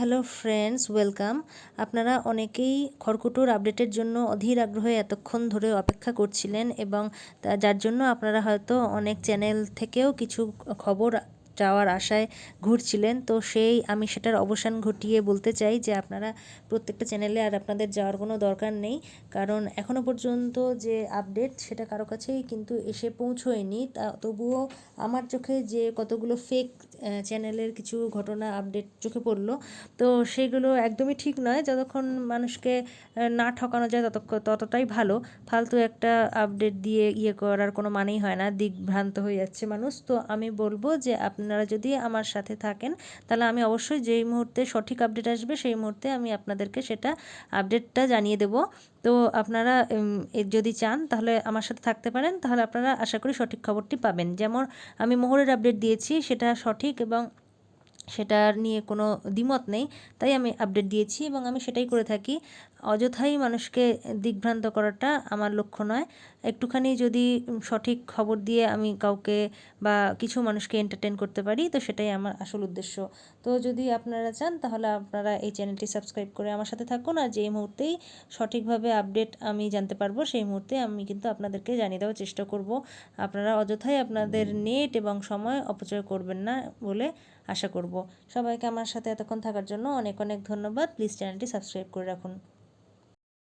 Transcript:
Hello friends, welcome. আপনারা অনেকেই খড়কুটোর আপডেটের জন্য অধীর আগ্রহে এতক্ষণ ধরে অপেক্ষা করছিলেন এবং যার জন্য আপনারা হয়তো অনেক চ্যানেল থেকেও কিছু খবর চাওয়ার আশায় ঘুরছিলেন। তো সেই আমি সেটার অবসান ঘটিয়ে বলতে চাই যে আপনারা প্রত্যেকটা চ্যানেলে আর আপনাদের যাওয়ার কোনো দরকার নেই। কারণ এখনও পর্যন্ত যে আপডেট সেটা কারও কাছেই কিন্তু এসে পৌঁছোয়নি। তা তবুও আমার চোখে যে কতগুলো ফেক চ্যানেলের কিছু ঘটনা আপডেট চোখে পড়ল, তো সেগুলো একদমই ঠিক নয়। যতক্ষণ মানুষকে না ঠকানো যায় ততক্ষণ ততটাই ভালো। ফালতু একটা আপডেট দিয়ে ইয়ে করার কোনো মানেই হয় না। দিকভ্রান্ত হয়ে যাচ্ছে মানুষ। তো আমি বলব যে আপনারা যদি আমার সাথে থাকেন, তাহলে আমি অবশ্যই যেই মুহূর্তে সঠিক আপডেট আসবে, সেই মুহূর্তে আমি আপনাদেরকে সেটা আপডেটটা জানিয়ে দেব। তো আপনারা যদি চান, তাহলে আমার সাথে থাকতে পারেন, তাহলে আপনারা আশা করি সঠিক খবরটি পাবেন। যেমন আমি মোহরের আপডেট দিয়েছি, সেটা সঠিক এবং সেটা নিয়ে কোনো দ্বিমত নেই তাই আমি আপডেট দিয়েছি এবং আমি সেটাই করে থাকি। অযথাই মানুষকে দিগ্ভ্রান্ত করাটা আমার লক্ষ্য নয়। একটুখানি যদি সঠিক খবর দিয়ে আমি কাউকে বা কিছু মানুষকে এন্টারটেন করতে পারি তো সেটাই আমার আসল উদ্দেশ্য। তো যদি আপনারা চান তাহলে আপনারা এই চ্যানেলটি সাবস্ক্রাইব করে আমার সাথে থাকুন। আর যেই মুহূর্তেই সঠিকভাবে আপডেট আমি জানতে পারব সেই মুহূর্তে আমি কিন্তু আপনাদেরকে জানিয়ে দেওয়ার চেষ্টা করব। আপনারা অযথাই আপনাদের নেট এবং সময় অপচয় করবেন না বলে আশা করব। সবাইকে আমার সাথে এতক্ষণ থাকার জন্য অনেক অনেক ধন্যবাদ। প্লিজ চ্যানেলটি সাবস্ক্রাইব করে রাখুন।